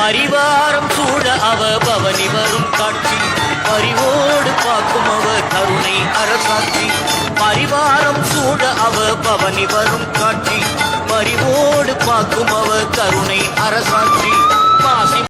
பரிவாரம் சூழ அவ பவனி வரும் காட்சி. பரிவோடு பார்க்கும் அவ கருணை அரசாட்சி. பரிவாரம் சூழ அவ பவனி வரும் காட்சி. பரிவோடு பார்க்கும் அவ கருணை அரசாட்சி.